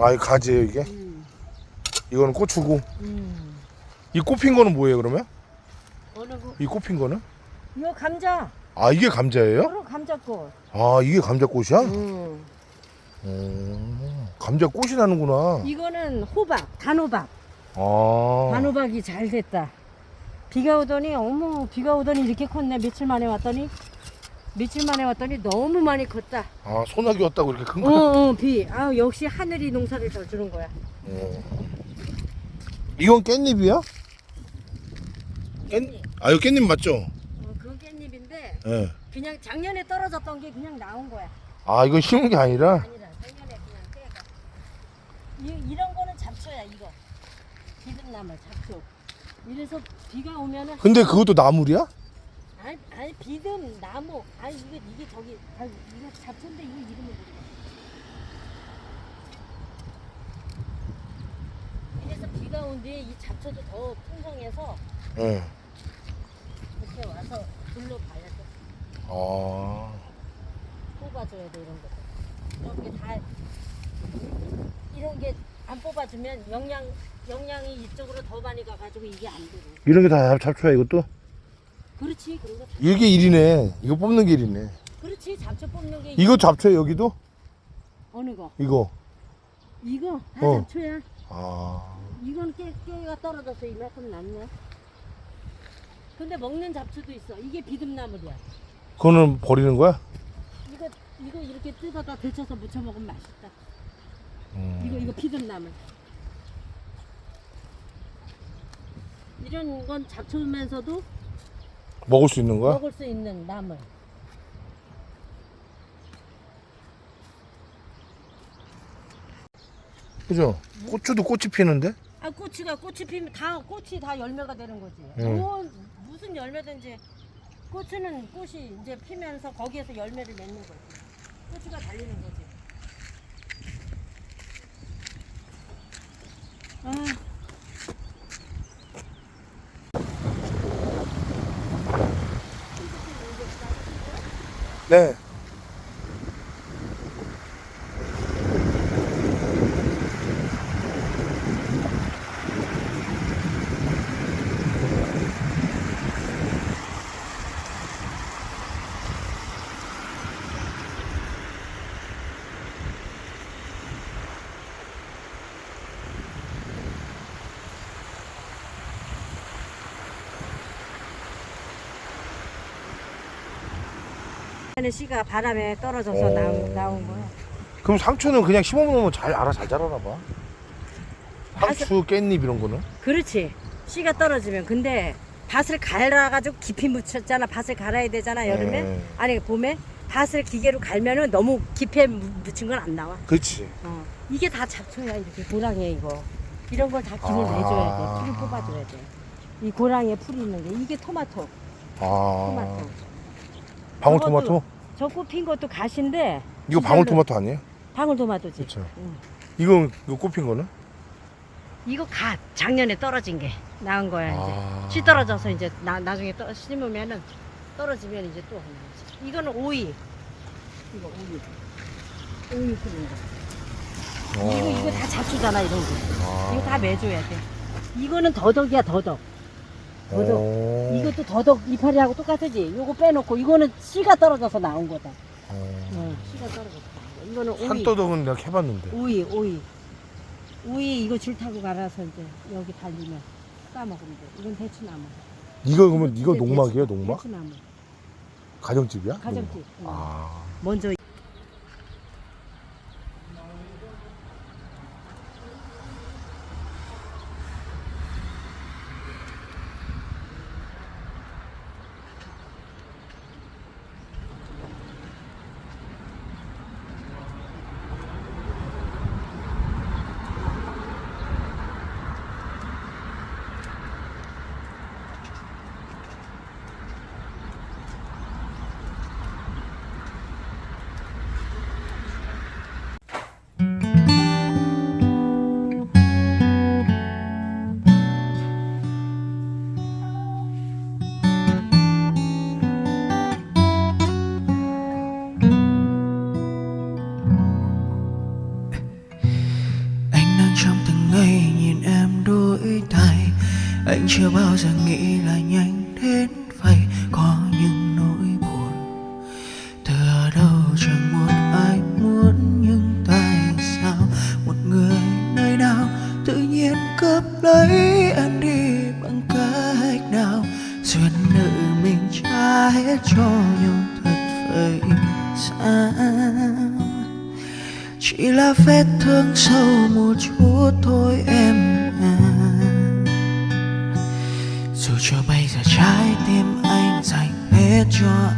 아, 이 가지예요 이게? 음. 이거는 고추고. 음. 이 꼽힌 거는 뭐예요 그러면? 어느 거? 이 꼽힌 거는? 이거 감자. 아, 이게 감자예요? 감자꽃. 아, 이게 감자꽃이야? 음. 어, 감자꽃이 나는구나. 이거는 호박, 단호박. 아. 단호박이 잘 됐다. 비가 오더니 어머 비가 오더니 이렇게 컸네. 며칠 만에 왔더니 며칠 만에 왔더니 너무 많이 컸다. 아, 소나기 왔다고 이렇게 큰 어, 거? 어, 비. 아, 역시 하늘이 농사를 잘 주는 거야. 어. 이건 깻잎이야? 깻, 아, 이거 깻잎 맞죠? 어, 그 깻잎인데 예. 그냥 작년에 떨어졌던 게 그냥 나온 거야. 아, 이거 심은 게 아니라? 아니라 작년에 그냥 때가. 이, 이런 거는 잡초야 이거. 비듬나물 잡초. 이래서 비가 오면은 근데 그것도 나물이야? 아니, 아니 비듬 나무 아니 이게 이게 저기 아 이거 잡초인데 이거 이름을 모르겠어. 이래서 비가 온 뒤에 이 잡초도 더 풍성해서 예. 이렇게 와서 둘러봐야 돼. 아. 뽑아줘야 돼 이런 거. 이렇게 다 이런 게 안 뽑아주면 영양 영양이 이쪽으로 더 많이 가가지고 이게 안 되고. 이런 게 다 잡초야, 이것도? 그렇지 그런 거. 다- 이게 일이네. 이거 뽑는 게 일이네. 그렇지 잡초 뽑는 게 이거 잡초야, 여기도? 어느 거? 이거. 이거 다 어. 잡초야. 아. 이건 깨 깨가 떨어져서 이만큼 났네. 근데 먹는 잡초도 있어. 이게 비듬나물이야. 그거는 버리는 거야? 이거 이거 이렇게 뜯어다 데쳐서 무쳐 먹으면 맛있다. 음. 이거 이거 피듬나물. 이런 건 잡초면서도 먹을 수 있는 거야? 먹을 수 있는 나물. 그죠? 고추도 꽃이 피는데? 아 꼬치가 꽃이 피면 다 꽃이 다 열매가 되는 거지. 음. 뭐, 무슨 열매든지 고추는 꽃이 이제 피면서 거기에서 열매를 맺는 거지. 고추가 달리는 거지. 아. 네. 는 씨가 바람에 떨어져서 어. 나온, 나온 거야. 그럼 상추는 그냥 심어놓으면 잘 알아 잘 자라나 봐. 상추, 깻잎 이런 거는? 그렇지. 씨가 떨어지면 근데 밭을 갈아가지고 깊이 묻혔잖아. 밭을 갈아야 되잖아 여름에. 네. 아니 봄에 밭을 기계로 갈면은 너무 깊이 무- 묻힌 건 안 나와. 그렇지. 어. 이게 다 잡초야 이렇게 고랑이야 이거. 이런 걸 다 기를 아. 내줘야 돼. 풀을 뽑아줘야 돼. 이 고랑이에 풀이 있는 게 이게 토마토. 아. 토마토. 방울토마토? 저 꽃핀 것도 가시인데 이거 방울토마토 아니에요? 방울토마토지. 그쵸. 응. 이거 이거 꼽힌 거는? 이거 갓 작년에 떨어진 게 나온 거야 이제. 아. 씨 떨어져서 이제 나, 나중에 떠, 심으면은 떨어지면 이제 또 하는 거지. 이거는 오이. 이거 오이. 오이 뿌리는 거. 어. 이거 이거 다 잡초잖아 이런 거. 아. 이거 다 매줘야 돼. 이거는 더덕이야 더덕. 더덕. 어. 이것도 더덕 이파리하고 똑같지. 요거 빼놓고 이거는 씨가 떨어져서 나온 거다. 어. 응, 씨가 떨어져서 나온 거. 이거는 오이. 산더덕은 내가 해봤는데. 오이 오이. 오이 이거 줄 타고 갈아서 이제 여기 달리면 까먹으면 돼. 이건 대추나무. 이거 그러면 이거 이게 농막이에요, 대추- 농막? 대추나무. 가정집이야? 가정집. 응. 아. 먼저 chưa bao giờ nghĩ là nhanh đến vậy. Có những nỗi buồn từ đâu chẳng một ai muốn nhưng tại sao. Một người nơi nào tự nhiên cướp lấy anh đi bằng cách nào. Duyên nợ mình trả hết cho nhau thật vậy sao? Chỉ là vết thương sâu một chút thôi em. jaw